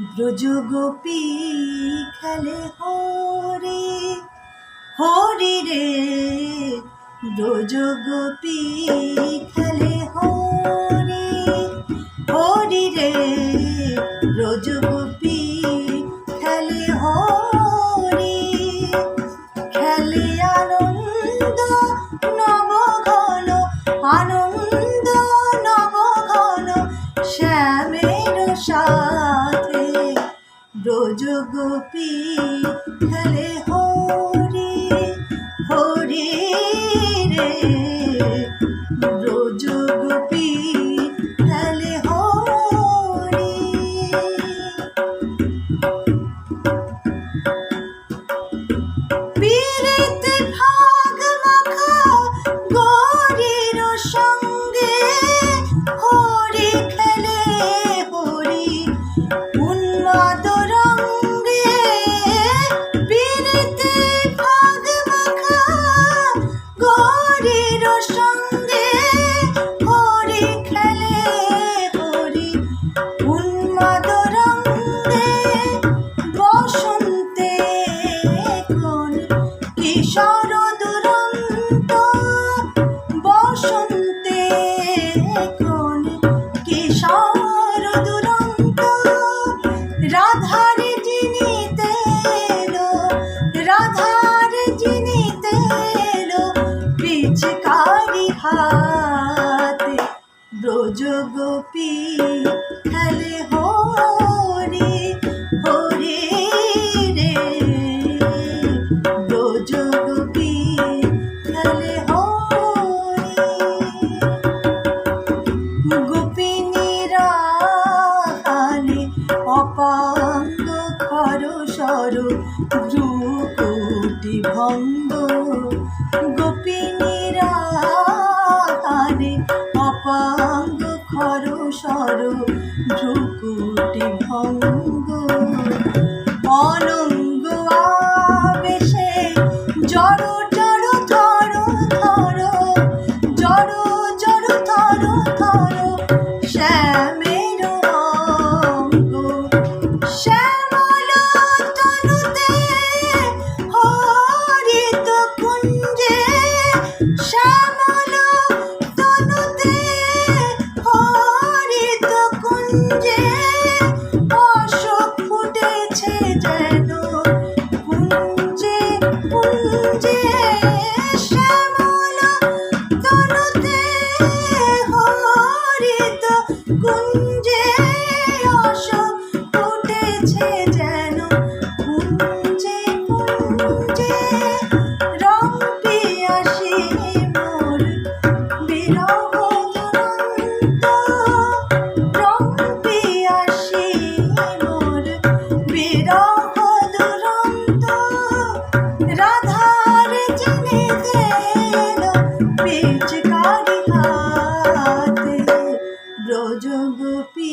ব্রজগোপী খেলে হরে, হরি রে। ব্রজগোপী খেলে হরে, হরি রে। ব্রজগোপী খেলে হরে, খেলে আনন্দ নবঘন আনন্দ নবঘন, শ্যামের সাথে। ব্রজগোপী হরে হরে হরে রে। কোন কিশোর দুরন্ত রাধার জিনিতে এলো রাধার জিনিতে এলো পিচকারি হাতে ব্রজগোপী খেলে খর সর ভ্রুকুটি ভঙ্গ। গোপিনীরা অপাঙ্গ খর সর রূপটি ভঙ্গ। অনঙ্গ Yeah. ব্রজগোপী।